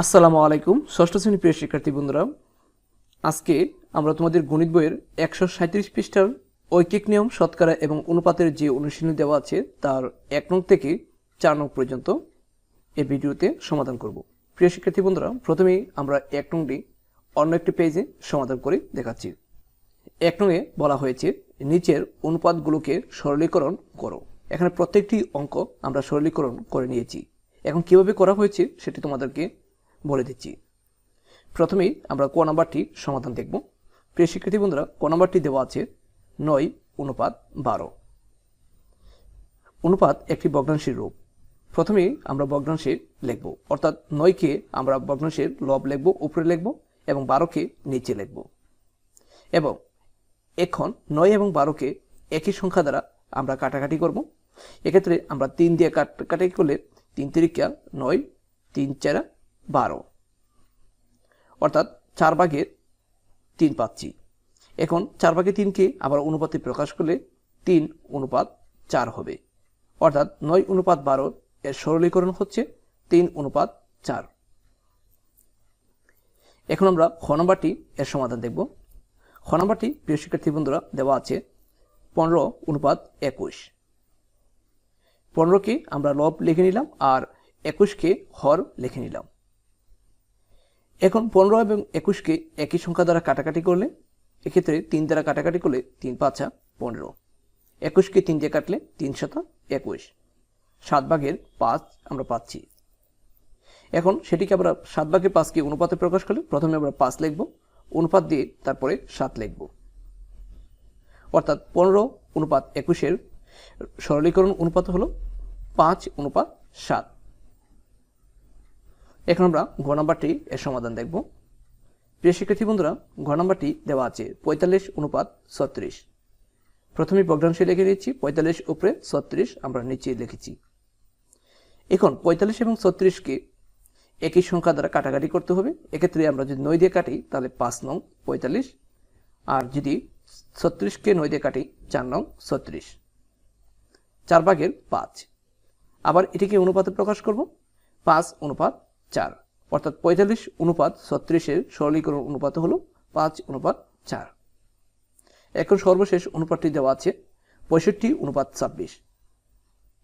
আসসালামু আলাইকুম। ষষ্ঠ শ্রেণি প্রিয় শিক্ষার্থী বন্ধুরা, আজকে আমরা তোমাদের গণিত বইয়ের একশো সাঁত্রিশ পৃষ্ঠার ঐকিক নিয়ম, শতকরা এবং অনুপাতের যে অনুশীলনী দেওয়া আছে, তার এক নং থেকে চার নং পর্যন্ত এই ভিডিওতে সমাধান করব। প্রিয় শিক্ষার্থী বন্ধুরা, প্রথমেই আমরা এক নংটি অন্য একটি পেজে সমাধান করে দেখাচ্ছি। এক নংয়ে বলা হয়েছে, নিচের অনুপাতগুলোকে সরলীকরণ করো। এখানে প্রত্যেকটি অঙ্ক আমরা সরলীকরণ করে নিয়েছি। এখন কীভাবে করা হয়েছে, সেটি তোমাদেরকে বলে দিচ্ছি। প্রথমেই আমরা ক নাম্বারটি সমাধান দেখব। প্রিয় শিক্ষার্থী বন্ধুরা, ক নাম্বারটি দেওয়া আছে নয়, অনুপাত বারো। অনুপাত একটি ভগ্নাংশের রূপ। প্রথমেই আমরা ভগ্নাংশে লিখব। অর্থাৎ নয়কে আমরা ভগ্নাংশের লব লিখব, উপরে লিখব এবং বারোকে নিচে লিখব। এবং এখন নয় এবং বারোকে একই সংখ্যা দ্বারা আমরা কাটাকাটি করব। এক্ষেত্রে আমরা তিন দিয়ে কাটাকাটি করলে তিন তিরিকা নয়, তিন চারা বারো। অর্থাৎ চার ভাগের তিন পাচ্ছি। এখন চার ভাগে তিনকে আবার অনুপাতে প্রকাশ করলে তিন অনুপাত চার হবে। অর্থাৎ নয় অনুপাত বারো এর সরলীকরণ হচ্ছে তিন অনুপাত চার। এখন আমরা খ নম্বরটি এর সমাধান দেখব। খ নম্বরটি, প্রিয় শিক্ষার্থী বন্ধুরা, দেওয়া আছে পনেরো অনুপাত একুশ। পনেরোকে আমরা লব লিখে নিলাম আর একুশকে হর লিখে নিলাম। এখন পনেরো এবং একুশকে একই সংখ্যা দ্বারা কাটাকাটি করলে, এক্ষেত্রে তিন দ্বারা কাটাকাটি করলে তিন পাঁচা পনেরো। একুশকে তিন দিয়ে কাটলে তিন শত একুশ। সাত ভাগের পাঁচ আমরা পাচ্ছি। এখন সেটিকে আমরা সাত ভাগের পাঁচকে অনুপাতে প্রকাশ করলে প্রথমে আমরা পাঁচ লিখব, অনুপাত দিয়ে তারপরে সাত লিখব। অর্থাৎ পনেরো অনুপাত একুশের সরলীকরণ অনুপাত হলো পাঁচ অনুপাত সাত। এখন আমরা ঘ নাম্বারটি এর সমাধান দেখব। প্রিয় শিক্ষার্থী বন্ধুরা, ঘ নাম্বারটি দেওয়া আছে পঁয়তাল্লিশ অনুপাত ছত্রিশ। প্রথমে ভগ্নাংশে লিখে নিচ্ছি, পঁয়তাল্লিশ উপরে ছত্রিশ আমরা নিচে লিখেছি। এখন পঁয়তাল্লিশ এবং ছত্রিশকে একই সংখ্যা দ্বারা কাটাকাটি করতে হবে। এক্ষেত্রে আমরা যদি নয় দিয়ে কাটি, তাহলে পাঁচ নং পঁয়তাল্লিশ। আর যদি ছত্রিশকে নয় দিয়ে কাটি, চার নং ছত্রিশ। চার ভাগের পাঁচ। আবার এটিকে অনুপাতে প্রকাশ করব। পাঁচ অনুপাত চার। অর্থাৎ পঁয়তাল্লিশ অনুপাত ছত্রিশের সরলীকরণ অনুপাত হলো পাঁচ অনুপাত চার। এখন সর্বশেষ অনুপাতটি দেওয়া আছে পঁয়ষট্টি অনুপাত ছাব্বিশ।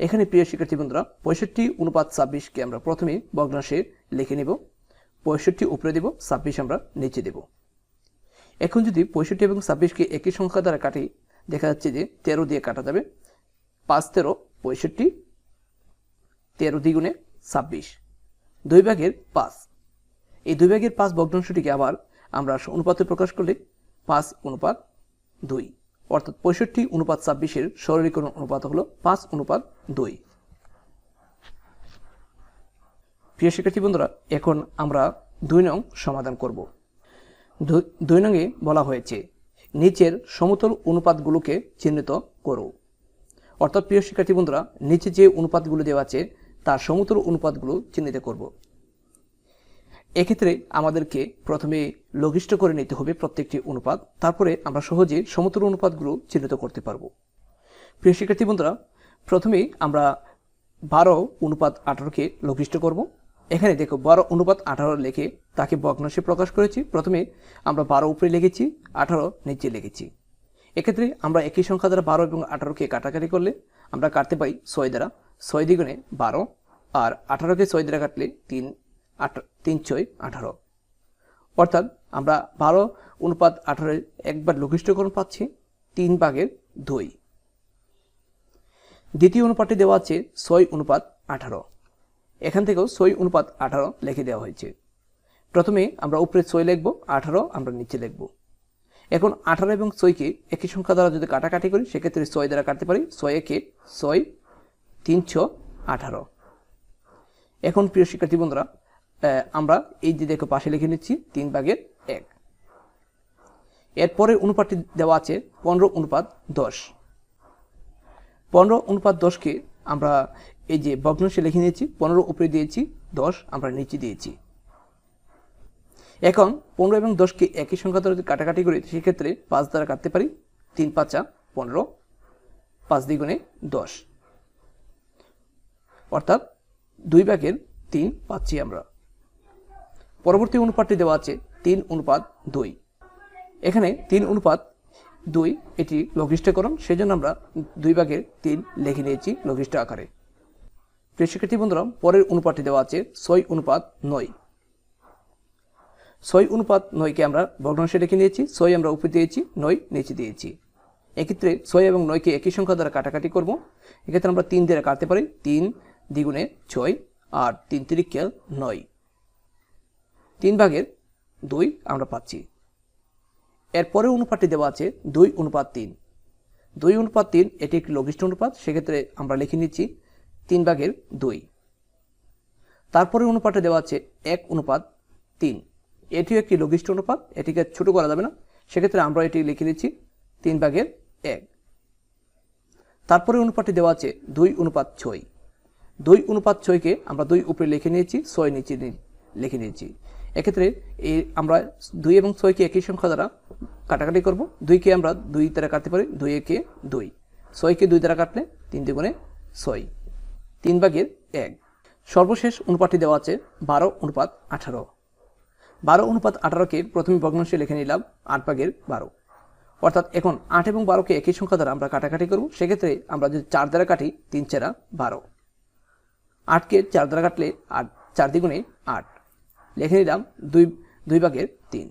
এখানে প্রিয় শিক্ষার্থী বন্ধুরা, পঁয়ষট্টি অনুপাত ছাব্বিশকে আমরা প্রথমে ভগ্নাংশে লিখে নেব। পঁয়ষট্টি উপরে দেব, ছাব্বিশ আমরা নিচে দেব। এখন যদি পঁয়ষট্টি এবং ছাব্বিশকে একই সংখ্যা দ্বারা কাটি, দেখা যাচ্ছে যে তেরো দিয়ে কাটা যাবে। পাঁচ তেরো, পঁয়ষট্টি, তেরো দ্বিগুণে ছাব্বিশ। দুই ভাগের পাঁচ। এই দুই ভাগের পাঁচ ভগ্নাংশটিকে আবার আমরা অনুপাতে প্রকাশ করলে পাঁচ অনুপাত দুই। অর্থাৎ পঁয়ষট্টি অনুপাত ছাব্বিশের সরলীকরণ অনুপাত হলো পাঁচ অনুপাত দুই। প্রিয় শিক্ষার্থী বন্ধুরা, এখন আমরা দুই নং সমাধান করব। দুই নংয়ে বলা হয়েছে, নিচের সমতল অনুপাতগুলোকে চিহ্নিত করো। অর্থাৎ প্রিয় শিক্ষার্থী বন্ধুরা, নিচে যে অনুপাতগুলো দেওয়া আছে তার সমতল অনুপাতগুলো চিহ্নিত করব। এক্ষেত্রে আমাদেরকে প্রথমে লঘিষ্ঠ করে নিতে হবে প্রত্যেকটি অনুপাত। তারপরে আমরা সহজে সমতল অনুপাতগুলো চিহ্নিত করতে পারব। প্রিয় শিক্ষার্থী বন্ধুরা, প্রথমে আমরা বারো অনুপাত আঠারোকে লঘিষ্ঠ করব। এখানে দেখো, বারো অনুপাত আঠারো লেখে তাকে ভগ্নাংশে প্রকাশ করেছি। প্রথমে আমরা বারো উপরে লিখেছি, আঠারো নিচে লিখেছি। এক্ষেত্রে আমরা একই সংখ্যা দ্বারা বারো এবং আঠারোকে কাটাকাটি করলে আমরা কাটতে পাই ছয় দ্বারা। ছয় দ্বিগুণে বারো আর আঠারোকে ছয় দ্বারা কাটলে তিন আট, তিন ছয় আঠারো। অর্থাৎ আমরা বারো অনুপাত আঠারো একবার লঘিষ্ঠকরণ পাচ্ছি, তিন ভাগের দুই। দ্বিতীয় অনুপাতটি দেওয়া আছে ছয় অনুপাত আঠারো। এখান থেকেও ছয় অনুপাত আঠারো লিখে দেওয়া হয়েছে। প্রথমে আমরা উপরে ছয় লিখব, আঠারো আমরা নিচে লিখব। এখন আঠারো এবং ছয়কে একই সংখ্যা দ্বারা যদি কাটাকাটি করি, সেক্ষেত্রে ছয় দ্বারা কাটতে পারি ছয় একে ছয় তিনশো আঠারো। এখন প্রিয় শিক্ষার্থী বন্ধুরা আমরা এই যে দেখো পাশে লিখে নিচ্ছি তিন ভাগের এক। এরপরে অনুপাতটি দেওয়া আছে পনেরো অনুপাত দশ। পনেরো অনুপাত দশকে আমরা এই যে ভগ্নাংশে লিখে নিয়েছি, পনেরো উপরে দিয়েছি, দশ আমরা নিচে দিয়েছি। এখন পনেরো এবং দশকে একই সংখ্যা দ্বারা কাটাকাটি করি, সেক্ষেত্রে পাঁচ দ্বারা কাটতে পারি, তিন পাঁচা পনেরো, পাঁচ দ্বিগুণে দশ। অর্থাৎ দুই ভাগের তিন পাচ্ছি আমরা। পরবর্তী অনুপাতটি দেওয়া আছে তিন অনুপাত দুই। এখানে তিন অনুপাত দুই এটি লঘিষ্ঠকরণ, সেজন্য আমরা দুই ভাগের তিন লিখে নিয়েছি লঘিষ্ঠ আকারে। প্রিয় শিক্ষার্থী বন্ধুরা, পরের অনুপাতটি দেওয়া আছে ছয় অনুপাত নয়। ছয় অনুপাত নয়কে আমরা ভগ্নাংশে রেখে নিয়েছি, ছয় আমরা উপরে দিয়েছি, নয় নিচে দিয়েছি। এক্ষেত্রে ছয় এবং নয়কে একই সংখ্যা দ্বারা কাটাকাটি করব। এক্ষেত্রে আমরা তিন দ্বারা কাটতে পারি, তিন দ্বিগুণে ছয় আর তিন তিরিক্যাল নয়। তিন ভাগের দুই আমরা পাচ্ছি। এর পরের অনুপাতটি দেওয়া আছে দুই অনুপাত তিন। দুই অনুপাত তিন, এটি একটি লঘিষ্ঠ অনুপাত, সেক্ষেত্রে আমরা লিখে নিচ্ছি তিন ভাগের দুই। তারপরে অনুপাতটা দেওয়া আছে এক অনুপাত তিন। এটিও একটি লঘিষ্ঠ অনুপাত, এটিকে ছোট করা যাবে না, সেক্ষেত্রে আমরা এটি লিখে নিচ্ছি তিন ভাগের এক। তারপরে অনুপাতটি দেওয়া আছে দুই অনুপাত ছয়। দুই অনুপাত ছয়কে আমরা দুই উপরে লিখে নিয়েছি, ছয় নিচে লিখে নিয়েছি। এক্ষেত্রে এই আমরা দুই এবং ছয়কে একই সংখ্যা দ্বারা কাটাকাটি করব। দুইকে আমরা দুই দ্বারা কাটতে পারি, দুই একে দুই। ছয়কে দুই দ্বারা কাটলে তিন দ্বিগুণে ছয়। তিন ভাগের এক। সর্বশেষ অনুপাতটি দেওয়া আছে বারো অনুপাত আঠারো। বারো অনুপাত আঠারোকে প্রথমে ভগ্নাংশে লিখে নিলাম, আট ভাগের বারো। অর্থাৎ এখন আট এবং বারোকে একই সংখ্যা দ্বারা আমরা কাটাকাটি করব। সেক্ষেত্রে আমরা যদি চার দ্বারা কাটি, তিন চারা বারো। আটকে চার দ্বারা কাটলে আট, চার দ্বিগুণে আট। লিখে নিলাম দুই দুই ভাগের তিন।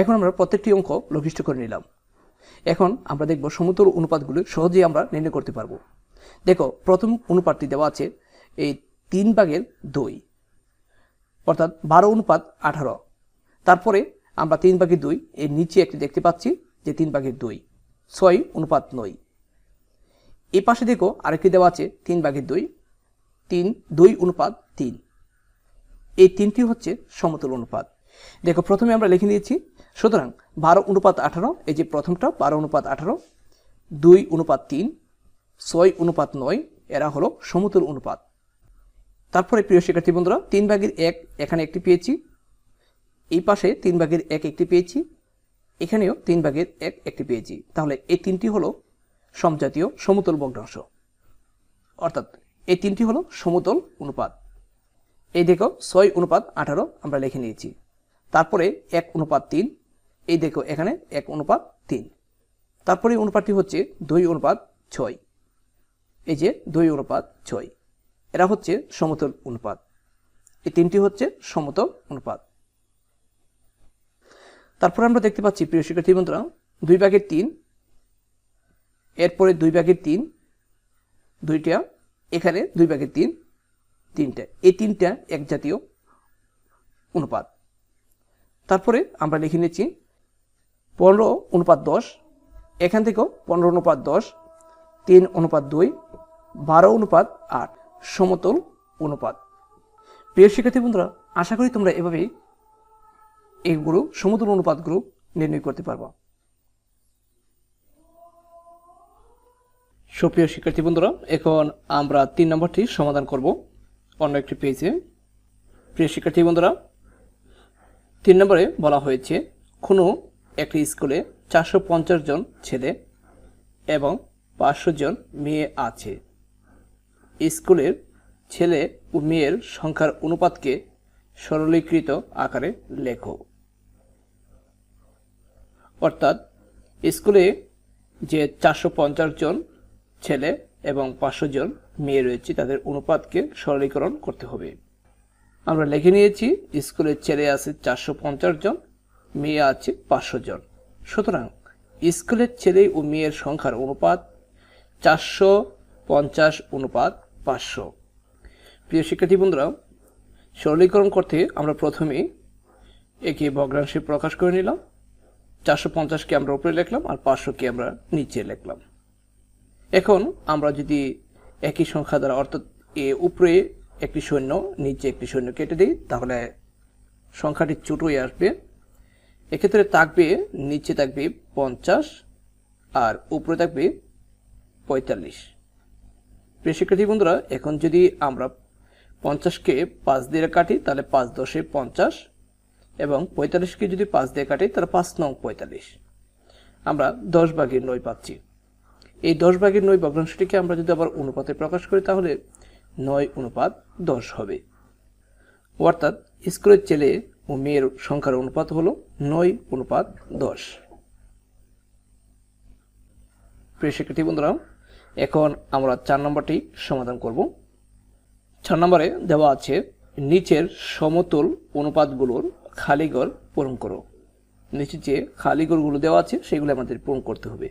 এখন আমরা প্রত্যেকটি অঙ্ক লঘিষ্ঠ করে নিলাম। এখন আমরা দেখব সমতল অনুপাতগুলো সহজেই আমরা নির্ণয় করতে পারব। দেখো, প্রথম অনুপাতটি দেওয়া আছে এই তিন ভাগের দুই, অর্থাৎ বারো অনুপাত আঠারো। তারপরে আমরা তিন ভাগের দুই, এর নিচে একটি দেখতে পাচ্ছি যে তিন ভাগের দুই, ছয় অনুপাত নয়। এই পাশে দেখো আরেকটি দেওয়া আছে তিন ভাগের দুই তিন, দুই অনুপাত তিন। এই তিনটি হচ্ছে সমতল অনুপাত। দেখো, প্রথমে আমরা লিখে নিয়েছি, সুতরাং বারো অনুপাত আঠারো, এই যে প্রথমটা, বারো অনুপাত আঠারো, দুই অনুপাত তিন, ছয় অনুপাত নয়, এরা হলো সমতল অনুপাত। তারপরে প্রিয় শিক্ষার্থী বন্ধুরা, তিন ভাগের এক এখানে একটি পেয়েছি, এই পাশে তিন ভাগের এক একটি পেয়েছি, এখানেও তিন ভাগের এক একটি পেয়েছি। তাহলে এই তিনটি হলো সমজাতীয় সমতল ভগ্নাংশ। অর্থাৎ এই তিনটি হলো সমতল অনুপাত। এই দেখো ছয় অনুপাত আঠারো আমরা লিখে নিয়েছি। তারপরে এক অনুপাত তিন, এই দেখো এখানে এক অনুপাত তিন। তারপরে অনুপাতটি হচ্ছে দুই অনুপাত ছয়। এই যে দুই অনুপাত ছয়, এরা হচ্ছে সমতল অনুপাত। এই তিনটি হচ্ছে সমতল অনুপাত। তারপরে আমরা দেখতে পাচ্ছি, প্রিয় শিক্ষার্থী বন্ধুরা, দুই ভাগের তিন, এরপরে দুই ভাগের তিন, দুইটা এখানে দুই ভাগের তিন, তিনটা। এই তিনটা এক জাতীয় অনুপাত। তারপরে আমরা লিখে নিচ্ছি পনেরো অনুপাত দশ, এখান থেকেও পনেরো অনুপাত দশ, তিন অনুপাত দুই, বারো অনুপাত আট, সমতল অনুপাত। প্রিয় শিক্ষার্থী বন্ধুরা, আশা করি তোমরা এভাবেই এইগুলো সমতল অনুপাতগুলো নির্ণয় করতে পারবা। সুপ্রিয় শিক্ষার্থী বন্ধুরা, এখন আমরা তিন নম্বরটি সমাধান করব অন্য একটি পেজে। প্রিয় শিক্ষার্থী বন্ধুরা, তিন নম্বরে বলা হয়েছে কোনো একটি স্কুলে চারশো পঞ্চাশ জন ছেলে এবং পাঁচশো জন মেয়ে আছে। স্কুলের ছেলে ও মেয়ের সংখ্যার অনুপাতকে সরলীকৃত আকারে লেখো। অর্থাৎ স্কুলে যে চারশো পঞ্চাশ জন ছেলে এবং পাঁচশো জন মেয়ে রয়েছে, তাদের অনুপাতকে সরলীকরণ করতে হবে। আমরা লিখে নিয়েছি, স্কুলের ছেলে আছে চারশো পঞ্চাশ জন, মেয়ে আছে পাঁচশো জন। সুতরাং স্কুলের ছেলে ও মেয়ের সংখ্যার অনুপাত চারশো পঞ্চাশ অনুপাত পাঁচশো। প্রিয় শিক্ষার্থী বন্ধুরা, সরলীকরণ করতে আমরা প্রথমে একে ভগ্নাংশে প্রকাশ করে নিলাম। চারশো পঞ্চাশকে আমরা উপরে লিখলাম আর পাঁচশোকে আমরা নিচে লিখলাম। এখন আমরা যদি একই সংখ্যা দ্বারা, অর্থাৎ এ উপরে একটি সৈন্য, নিচে একটি সৈন্য কেটে দিই, তাহলে সংখ্যাটি ছোটোই আসবে। এক্ষেত্রে থাকবে, নিচে থাকবে পঞ্চাশ, আর উপরে থাকবে পঁয়তাল্লিশ। প্রিয় শিক্ষার্থী বন্ধুরা, এখন যদি আমরা পঞ্চাশকে পাঁচ দিয়ে কাটি, তাহলে পাঁচ দশে পঞ্চাশ, এবং পঁয়তাল্লিশকে যদি পাঁচ দিয়ে কাটি, তাহলে পাঁচ নং পঁয়তাল্লিশ। আমরা দশ ভাগের নয় পাচ্ছি। এই দশ ভাগের নয় ভগ্নাংশটিকে আমরা যদি আবার অনুপাতে প্রকাশ করি, তাহলে নয় অনুপাত দশ হবে। অর্থাৎ স্কুলের ছেলে ও মেয়ের সংখ্যার অনুপাত হলো নয় অনুপাত দশ। প্রিয় শিক্ষার্থী বন্ধুরা, এখন আমরা চার নম্বরটি সমাধান করব। চার নম্বরে দেওয়া আছে, নিচের সমতল অনুপাতগুলোর খালিঘর পূরণ করো। নিচে যে খালিঘরগুলো দেওয়া আছে, সেগুলো আমাদের পূরণ করতে হবে।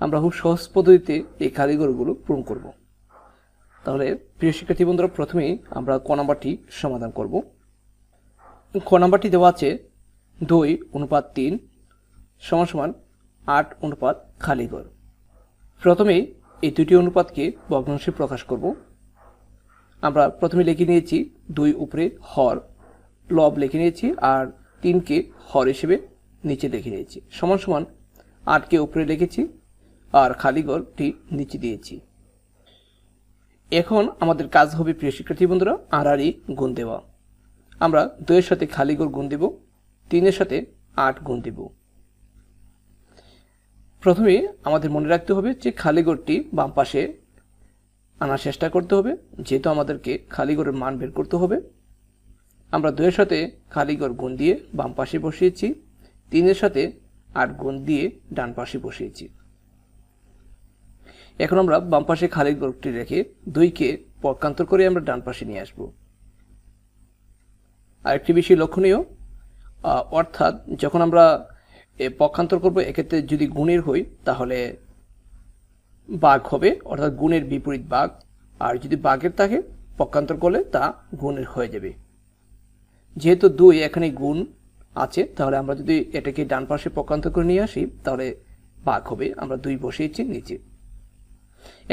আমরা খুব সহজ পদ্ধতিতে এই খালিঘরগুলো পূরণ করব। তাহলে, প্রিয় শিক্ষার্থী বন্ধুরা, প্রথমেই আমরা ক নাম্বারটি সমাধান করব। ক নাম্বারটি দেওয়া আছে দুই অনুপাত তিন সমান সমান আট অনুপাত খালিঘর প্রথমেই এই দুটি অনুপাতকে ভগ্নাংশে প্রকাশ করব। আমরা প্রথমে লিখে নিয়েছি দুই উপরে হর, লব লিখে নিয়েছি আর তিনকে হর হিসেবে নিচে লিখে নিয়েছি। সমান সমান আটকে উপরে লিখেছি আর খালিঘরটি নিচে দিয়েছি। এখন আমাদের কাজ হবে, প্রিয় শিক্ষার্থী বন্ধুরা আরই গুণ দেওয়া। আমরা দুইয়ের সাথে খালিঘর গুণ দেব, তিনের সাথে আট গুণ দেব। প্রথমে আমাদের মনে রাখতে হবে যে খালিঘরটি বাম পাশে আনার চেষ্টা করতে হবে, যেহেতু আমাদেরকে খালিঘরের মান বের করতে হবে। আমরা দুইয়ের সাথে খালিঘর গুণ দিয়ে বাম পাশে বসিয়েছি, তিনের সাথে আট গুণ দিয়ে ডান পাশে বসিয়েছি। এখন আমরা বাম পাশে খালি ঘরটি রেখে দুইকে পক্ষান্তর করে আমরা ডান পাশে নিয়ে আসব। আরেকটি বেশি লক্ষণীয় অর্থাৎ যখন আমরা পক্ষান্তর করব, এক্ষেত্রে যদি গুণের হই, তাহলে বাঘ হবে, অর্থাৎ গুণের বিপরীত বাঘ। আর যদি বাঘের থাকে পক্ষান্তর করলে তা গুণের হয়ে যাবে। যেহেতু দুই এখানে গুণ আছে, তাহলে আমরা যদি এটাকে ডান পাশে পক্ষান্তর করে নিয়ে আসি, তাহলে বাঘ হবে। আমরা দুই বসিয়েছি, নিচে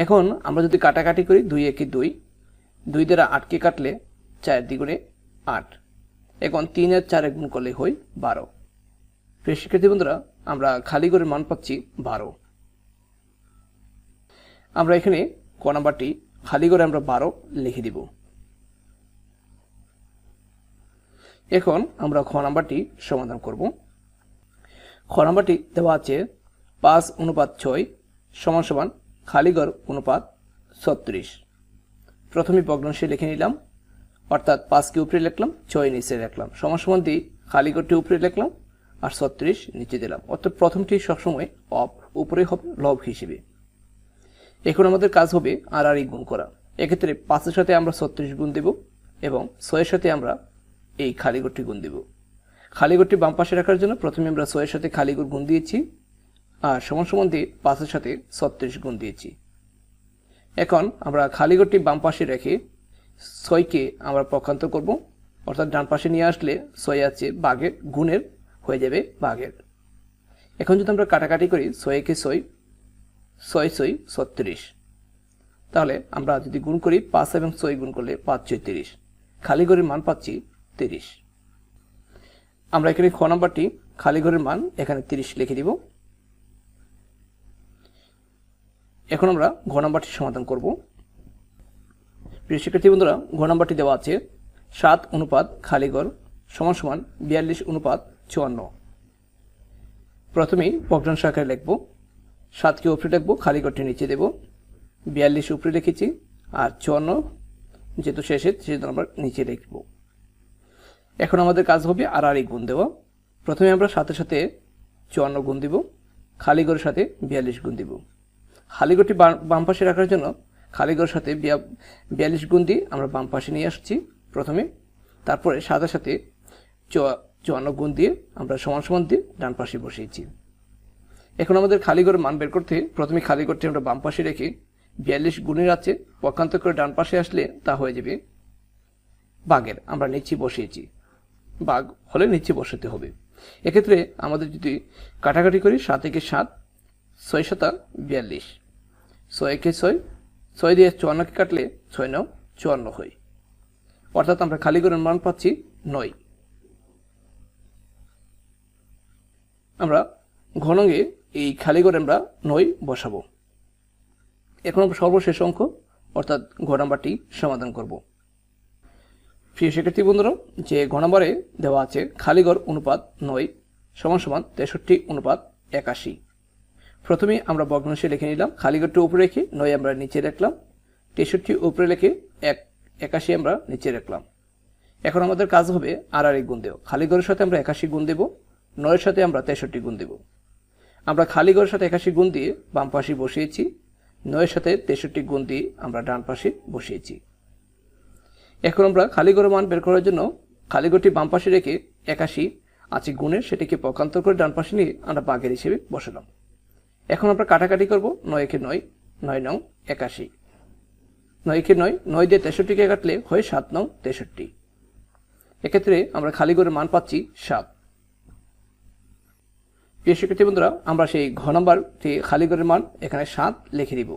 এখন আমরা যদি কাটাকাটি করি দুই একে দুই দুই দ্বারা আটকে কাটলে চার দ্বিগুণে আট। এখন তিন আর চারে গুণ করলে হয় বারো। প্রিয় শিক্ষার্থী বন্ধুরা, আমরা খালি করে মান পাচ্ছি বারো। আমরা এখানে ক নাম্বারটি খালি করে আমরা বারো লিখে দিব। এখন আমরা খ নাম্বারটি সমাধান করব। খ নাম্বারটি দেওয়া আছে পাঁচ অনুপাত ছয় সমান সমান খালিগড় অনুপাত ছত্রিশ। প্রথমে ভগ্নাংশে লিখে নিলাম, অর্থাৎ পাঁচকে উপরে লিখলাম, ছয় নিচে লিখলাম। সমান সমান দিয়ে খালিগড়টি উপরে লিখলাম আর ছত্রিশ নিচে দিলাম। অর্থাৎ প্রথমটি সবসময় অপ উপরে হবে লব হিসেবে। এখন আমাদের কাজ হবে আর আর গুণ করা। এক্ষেত্রে পাঁচের সাথে আমরা ছত্রিশ গুণ দেব এবং ছয়ের সাথে আমরা এই খালিগড়টি গুণ দেব। খালিগড়টি বাম পাশে রাখার জন্য প্রথমে আমরা ছয়ের সাথে খালিগড় গুণ দিয়েছি। আর সমান সমান দিয়ে পাঁচের সাথে ছত্রিশ গুণ দিয়েছি। এখন আমরা খালিগড়টি বাম পাশে রেখে ছয়কে আমরা পক্ষান্তর করব। অর্থাৎ ডান পাশে নিয়ে আসলে ছয় আছে বাঘের গুণের হয়ে যাবে বাঘের। এখন যদি আমরা কাটাকাটি করি ছয়কে ছয় ছয় ছয় ছত্রিশ। তাহলে আমরা যদি গুণ করি পাঁচ এবং ছয় গুণ করলে পাঁচ ছয় তিরিশ। খালি ঘরের মান পাচ্ছি তিরিশ। আমরা এখানে খ নাম্বারটি খালি ঘরের মান এখানে তিরিশ লিখে দিব। এখন আমরা ঘ নাম্বারটি সমাধান করব। প্রিয় শিক্ষার্থী বন্ধুরা, ঘ নাম্বারটি দেওয়া আছে সাত অনুপাত খালিগড় সমান সমান বিয়াল্লিশ অনুপাত চুয়ান্ন। প্রথমেই ভগ্নাংশ আকারে লিখব। সাতকে উপরে লিখব খালিগড়টি নিচে দেব। বিয়াল্লিশ উপরে লিখেছি আর চুয়ান্ন যেহেতু শেষে সেহেতু আমরা নিচে লিখব। এখন আমাদের কাজ হবে আর আর গুণ দেওয়া। প্রথমে আমরা সাথে সাথে চুয়ান্ন গুণ দিব খালিগড়ের সাথে বিয়াল্লিশ গুণ দিব। খালিগড়টি বাম পাশে রাখার জন্য খালিগড়ের সাথে বিয়াল্লিশ গুণ দিয়ে আমরা বাম পাশে নিয়ে আসছি প্রথমে। তারপরে সাথে সাথে চুয়ান্ন গুণ দিয়ে আমরা সমান সমান দিয়ে ডান পাশে বসিয়েছি। এখন আমাদের খালিগড়ের মান বের করতে প্রথমে খালিগড়টি আমরা বাম পাশে রেখে বিয়াল্লিশ গুণের আছে পক্ষান্তর করে ডান পাশে আসলে তা হয়ে যাবে বাঘের আমরা নিচে বসিয়েছি। বাঘ হলে নিচে বসাতে হবে। এক্ষেত্রে আমাদের যদি কাটাকাটি করি সাত থেকে সাত ছয় শতা বিয়াল্লিশ। ছয় একে ছয় ছয় দিয়ে চুয়ান্নকে কাটলে ছয় নয় চুয়ান্ন হয় অর্থাৎ আমরা খালি করে মান পাচ্ছি নয়। আমরা ঘনঙ্গে এই খালি করে আমরা নয় বসাবো। এখন সর্বশেষ অঙ্ক, অর্থাৎ ঘ নাম্বারটি সমাধান করব। প্রিয় শিক্ষার্থী বন্ধুরা, যে ঘ নম্বরে দেওয়া আছে খালিগড় অনুপাত নয়, সমান সমান তেষট্টি অনুপাত একাশি। প্রথমে আমরা ভগ্নাংশে লিখে নিলাম। খালিগড়টি উপরে রেখে নয় আমরা নিচে রাখলাম। তেষট্টি উপরে রেখে এক, একাশি আমরা নিচে রাখলাম। এখন আমাদের কাজ হবে আর আর গুণ দেব খালি সাথে আমরা একাশি গুণ দেব, নয়ের সাথে আমরা তেষট্টি গুণ দেব। আমরা খালি সাথে একাশি গুণ দিয়ে বাম পাশে বসিয়েছি, নয়ের সাথে তেষট্টি গুণ দিয়ে আমরা ডান পাশে বসিয়েছি। এখন আমরা খালি মান বের করার জন্য খালি বাম পাশে রেখে একাশি, আছে গুণের সেটিকে পক্ষান্তর করে ডান পাশে নিয়ে আমরা বাঘের হিসেবে বসালাম। এখন আমরা কাটাকাটি করব নয় একে নয় নয় নং একাশি। নয় একে নয় নয় দিয়ে তেষট্টিকে কাটলে হয় সাত নং তেষট্টি। এক্ষেত্রে আমরা খালি ঘরের মান পাচ্ছি সাত। প্রিয় শিক্ষার্থী বন্ধুরা, আমরা সেই ঘ নাম্বারটি খালি ঘরের মান এখানে সাত লিখে দিব।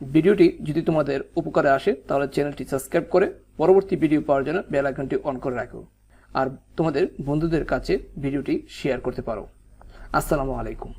ভিডিওটি যদি তোমাদের উপকারে আসে, তাহলে চ্যানেলটি সাবস্ক্রাইব করে পরবর্তী ভিডিও পাওয়ার জন্য বেল আইকনটি অন করে রাখো। আর তোমাদের বন্ধুদের কাছে ভিডিওটি শেয়ার করতে পারো। আসসালামু আলাইকুম।